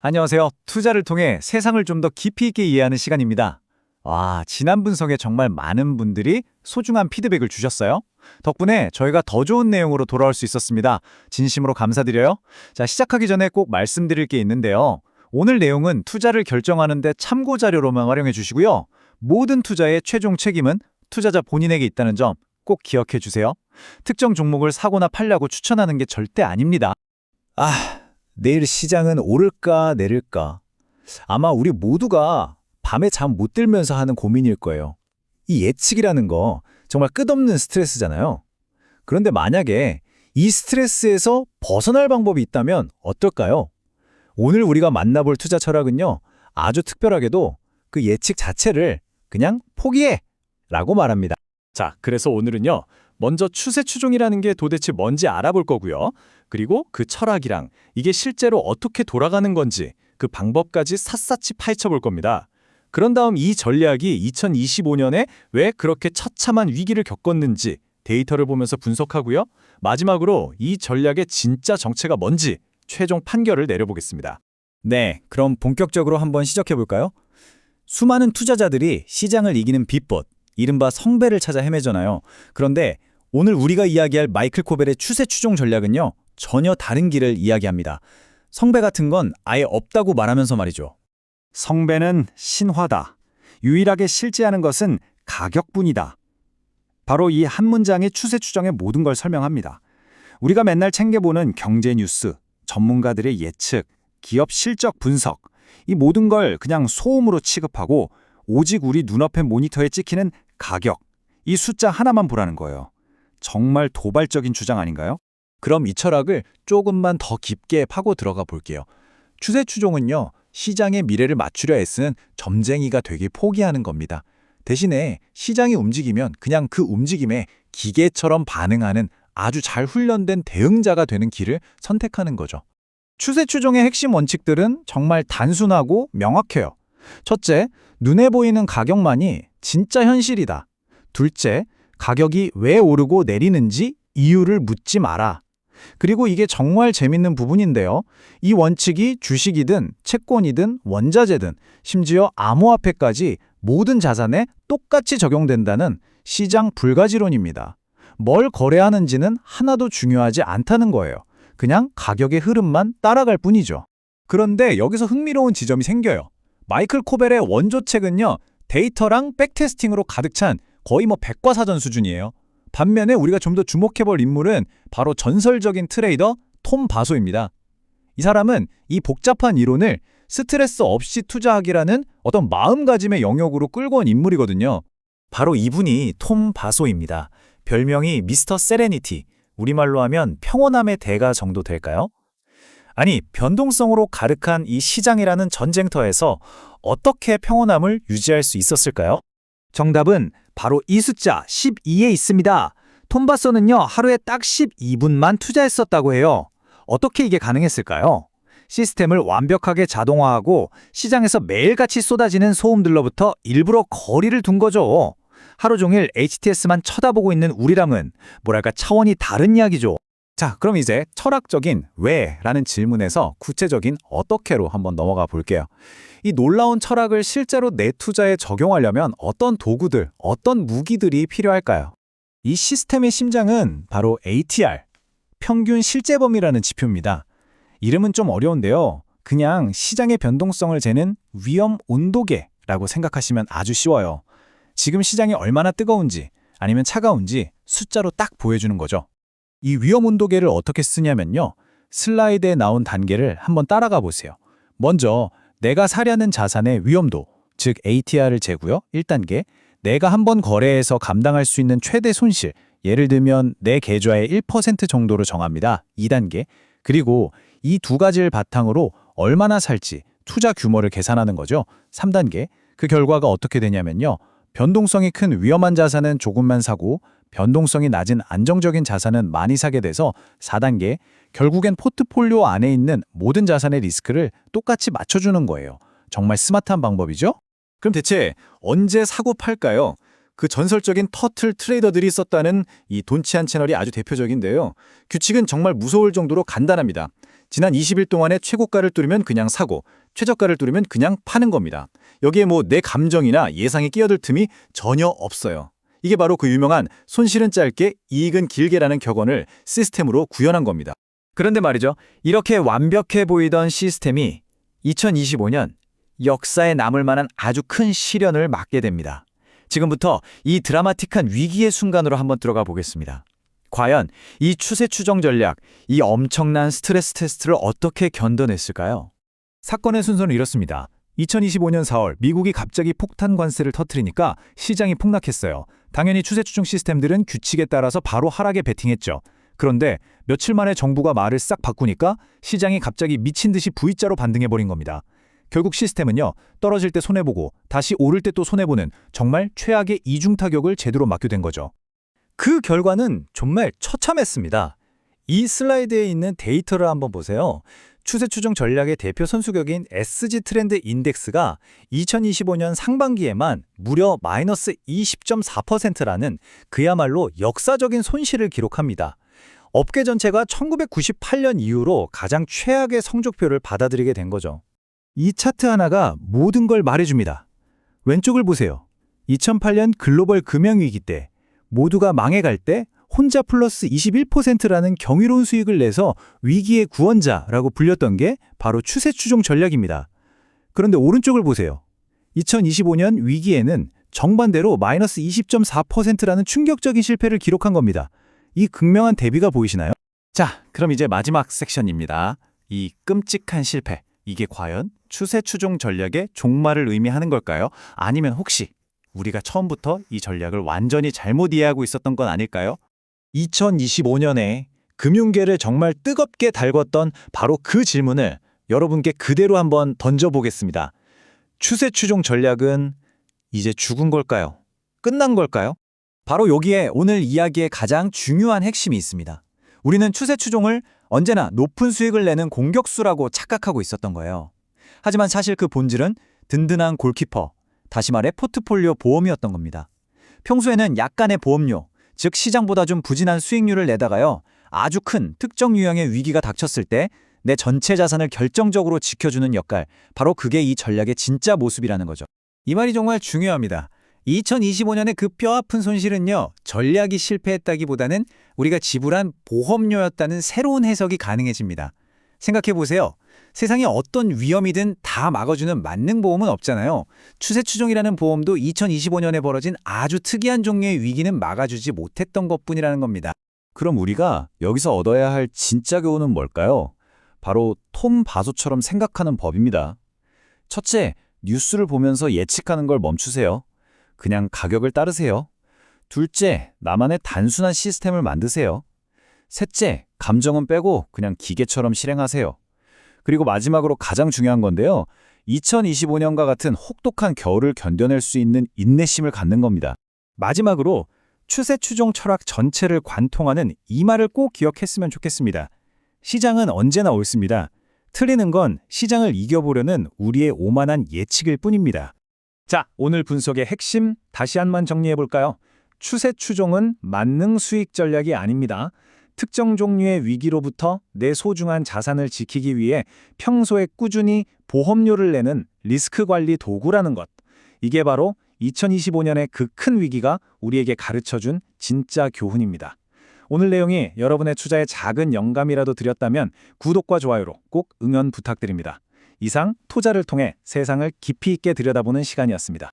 안녕하세요. 투자를 통해 세상을 좀 더 깊이 있게 이해하는 시간입니다. 와, 지난 분석에 정말 많은 분들이 소중한 피드백을 주셨어요. 덕분에 저희가 더 좋은 내용으로 돌아올 수 있었습니다. 진심으로 감사드려요. 자, 시작하기 전에 꼭 말씀드릴 게 있는데요. 오늘 내용은 투자를 결정하는데 참고 자료로만 활용해 주시고요. 모든 투자의 최종 책임은 투자자 본인에게 있다는 점 꼭 기억해 주세요. 특정 종목을 사거나 팔려고 추천하는 게 절대 아닙니다. 아, 내일 시장은 오를까 내릴까. 아마 우리 모두가 밤에 잠 못 들면서 하는 고민일 거예요. 이 예측이라는 거 정말 끝없는 스트레스잖아요. 그런데 만약에 이 스트레스에서 벗어날 방법이 있다면 어떨까요? 오늘 우리가 만나볼 투자 철학은요, 아주 특별하게도 그 예측 자체를 그냥 포기해! 라고 말합니다. 자, 그래서 오늘은요, 먼저 추세 추종이라는 게 도대체 뭔지 알아볼 거고요. 그리고 그 철학이랑 이게 실제로 어떻게 돌아가는 건지 그 방법까지 샅샅이 파헤쳐 볼 겁니다. 그런 다음 이 전략이 2025년에 왜 그렇게 처참한 위기를 겪었는지 데이터를 보면서 분석하고요. 마지막으로 이 전략의 진짜 정체가 뭔지 최종 판결을 내려보겠습니다. 네, 그럼 본격적으로 한번 시작해 볼까요? 수많은 투자자들이 시장을 이기는 비법, 이른바 성배를 찾아 헤매잖아요. 그런데 오늘 우리가 이야기할 마이클 코벨의 추세 추종 전략은요. 전혀 다른 길을 이야기합니다. 성배 같은 건 아예 없다고 말하면서 말이죠. 성배는 신화다. 유일하게 실제하는 것은 가격뿐이다. 바로 이 한 문장이 추세 추정의 모든 걸 설명합니다. 우리가 맨날 챙겨보는 경제 뉴스, 전문가들의 예측, 기업 실적 분석, 이 모든 걸 그냥 소음으로 취급하고 오직 우리 눈앞에 모니터에 찍히는 가격, 이 숫자 하나만 보라는 거예요. 정말 도발적인 주장 아닌가요? 그럼 이 철학을 조금만 더 깊게 파고 들어가 볼게요. 추세 추종은요, 시장의 미래를 맞추려 애쓰는 점쟁이가 되기 포기하는 겁니다. 대신에 시장이 움직이면 그냥 그 움직임에 기계처럼 반응하는 아주 잘 훈련된 대응자가 되는 길을 선택하는 거죠. 추세 추종의 핵심 원칙들은 정말 단순하고 명확해요. 첫째, 눈에 보이는 가격만이 진짜 현실이다. 둘째, 가격이 왜 오르고 내리는지 이유를 묻지 마라. 그리고 이게 정말 재밌는 부분인데요. 이 원칙이 주식이든 채권이든 원자재든 심지어 암호화폐까지 모든 자산에 똑같이 적용된다는 시장 불가지론입니다. 뭘 거래하는지는 하나도 중요하지 않다는 거예요. 그냥 가격의 흐름만 따라갈 뿐이죠. 그런데 여기서 흥미로운 지점이 생겨요. 마이클 코벨의 원조책은요. 데이터랑 백테스팅으로 가득 찬 거의 뭐 백과사전 수준이에요. 반면에 우리가 좀 더 주목해볼 인물은 바로 전설적인 트레이더 톰 바소입니다. 이 사람은 이 복잡한 이론을 스트레스 없이 투자하기라는 어떤 마음가짐의 영역으로 끌고 온 인물이거든요. 바로 이분이 톰 바소입니다. 별명이 미스터 세레니티, 우리말로 하면 평온함의 대가 정도 될까요? 아니, 변동성으로 가득한 이 시장이라는 전쟁터에서 어떻게 평온함을 유지할 수 있었을까요? 정답은 바로 이 숫자 12에 있습니다. 톰바소는요, 하루에 딱 12분만 투자했었다고 해요. 어떻게 이게 가능했을까요? 시스템을 완벽하게 자동화하고 시장에서 매일같이 쏟아지는 소음들로부터 일부러 거리를 둔 거죠. 하루 종일 HTS만 쳐다보고 있는 우리랑은 뭐랄까 차원이 다른 이야기죠. 자, 그럼 이제 철학적인 왜라는 질문에서 구체적인 어떻게로 한번 넘어가 볼게요. 이 놀라운 철학을 실제로 내 투자에 적용하려면 어떤 도구들, 어떤 무기들이 필요할까요? 이 시스템의 심장은 바로 ATR, 평균 실제범위라는 지표입니다. 이름은 좀 어려운데요. 그냥 시장의 변동성을 재는 위험 온도계라고 생각하시면 아주 쉬워요. 지금 시장이 얼마나 뜨거운지 아니면 차가운지 숫자로 딱 보여주는 거죠. 이 위험 온도계를 어떻게 쓰냐면요. 슬라이드에 나온 단계를 한번 따라가 보세요. 먼저 내가 사려는 자산의 위험도, 즉 ATR을 재고요. 1단계. 내가 한 번 거래해서 감당할 수 있는 최대 손실, 예를 들면 내 계좌의 1% 정도로 정합니다. 2단계. 그리고 이 두 가지를 바탕으로 얼마나 살지 투자 규모를 계산하는 거죠. 3단계. 그 결과가 어떻게 되냐면요. 변동성이 큰 위험한 자산은 조금만 사고 변동성이 낮은 안정적인 자산은 많이 사게 돼서 4단계 결국엔 포트폴리오 안에 있는 모든 자산의 리스크를 똑같이 맞춰주는 거예요. 정말 스마트한 방법이죠? 그럼 대체 언제 사고 팔까요? 그 전설적인 터틀 트레이더들이 썼다는 이 돈치한 채널이 아주 대표적인데요. 규칙은 정말 무서울 정도로 간단합니다. 지난 20일 동안의 최고가를 뚫으면 그냥 사고, 최저가를 뚫으면 그냥 파는 겁니다. 여기에 뭐 내 감정이나 예상이 끼어들 틈이 전혀 없어요. 이게 바로 그 유명한 손실은 짧게 이익은 길게라는 격언을 시스템으로 구현한 겁니다. 그런데 말이죠. 이렇게 완벽해 보이던 시스템이 2025년 역사에 남을 만한 아주 큰 시련을 맞게 됩니다. 지금부터 이 드라마틱한 위기의 순간으로 한번 들어가 보겠습니다. 과연 이 추세 추정 전략, 이 엄청난 스트레스 테스트를 어떻게 견뎌냈을까요? 사건의 순서는 이렇습니다. 2025년 4월 미국이 갑자기 폭탄 관세를 터뜨리니까 시장이 폭락했어요. 당연히 추세 추정 시스템들은 규칙에 따라서 바로 하락에 베팅했죠. 그런데 며칠 만에 정부가 말을 싹 바꾸니까 시장이 갑자기 미친 듯이 V자로 반등해버린 겁니다. 결국 시스템은요, 떨어질 때 손해보고 다시 오를 때 또 손해보는 정말 최악의 이중 타격을 제대로 맞게 된 거죠. 그 결과는 정말 처참했습니다. 이 슬라이드에 있는 데이터를 한번 보세요. 추세 추정 전략의 대표 선수격인 SG 트렌드 인덱스가 2025년 상반기에만 무려 마이너스 20.4%라는 그야말로 역사적인 손실을 기록합니다. 업계 전체가 1998년 이후로 가장 최악의 성적표를 받아들이게 된 거죠. 이 차트 하나가 모든 걸 말해줍니다. 왼쪽을 보세요. 2008년 글로벌 금융위기 때 모두가 망해갈 때 혼자 플러스 21%라는 경이로운 수익을 내서 위기의 구원자라고 불렸던 게 바로 추세 추종 전략입니다. 그런데 오른쪽을 보세요. 2025년 위기에는 정반대로 마이너스 20.4%라는 충격적인 실패를 기록한 겁니다. 이 극명한 대비가 보이시나요? 자, 그럼 이제 마지막 섹션입니다. 이 끔찍한 실패. 이게 과연 추세 추종 전략의 종말을 의미하는 걸까요? 아니면 혹시 우리가 처음부터 이 전략을 완전히 잘못 이해하고 있었던 건 아닐까요? 2025년에 금융계를 정말 뜨겁게 달궜던 바로 그 질문을 여러분께 그대로 한번 던져보겠습니다. 추세 추종 전략은 이제 죽은 걸까요? 끝난 걸까요? 바로 여기에 오늘 이야기의 가장 중요한 핵심이 있습니다. 우리는 추세 추종을 언제나 높은 수익을 내는 공격수라고 착각하고 있었던 거예요. 하지만 사실 그 본질은 든든한 골키퍼, 다시 말해 포트폴리오 보험이었던 겁니다. 평소에는 약간의 보험료, 즉 시장보다 좀 부진한 수익률을 내다가요. 아주 큰 특정 유형의 위기가 닥쳤을 때 내 전체 자산을 결정적으로 지켜주는 역할, 바로 그게 이 전략의 진짜 모습이라는 거죠. 이 말이 정말 중요합니다. 2025년의 그 뼈아픈 손실은요, 전략이 실패했다기보다는 우리가 지불한 보험료였다는 새로운 해석이 가능해집니다. 생각해 보세요. 세상에 어떤 위험이든 다 막아주는 만능 보험은 없잖아요. 추세 추종이라는 보험도 2025년에 벌어진 아주 특이한 종류의 위기는 막아주지 못했던 것뿐이라는 겁니다. 그럼 우리가 여기서 얻어야 할 진짜 교훈은 뭘까요? 바로 톰 바소처럼 생각하는 법입니다. 첫째, 뉴스를 보면서 예측하는 걸 멈추세요. 그냥 가격을 따르세요. 둘째, 나만의 단순한 시스템을 만드세요. 셋째, 감정은 빼고 그냥 기계처럼 실행하세요. 그리고 마지막으로 가장 중요한 건데요. 2025년과 같은 혹독한 겨울을 견뎌낼 수 있는 인내심을 갖는 겁니다. 마지막으로 추세 추종 철학 전체를 관통하는 이 말을 꼭 기억했으면 좋겠습니다. 시장은 언제나 옳습니다. 틀리는 건 시장을 이겨보려는 우리의 오만한 예측일 뿐입니다. 자, 오늘 분석의 핵심 다시 한번 정리해볼까요? 추세 추종은 만능 수익 전략이 아닙니다. 특정 종류의 위기로부터 내 소중한 자산을 지키기 위해 평소에 꾸준히 보험료를 내는 리스크 관리 도구라는 것. 이게 바로 2025년의 그 큰 위기가 우리에게 가르쳐준 진짜 교훈입니다. 오늘 내용이 여러분의 투자에 작은 영감이라도 드렸다면 구독과 좋아요로 꼭 응원 부탁드립니다. 이상 투자를 통해 세상을 깊이 있게 들여다보는 시간이었습니다.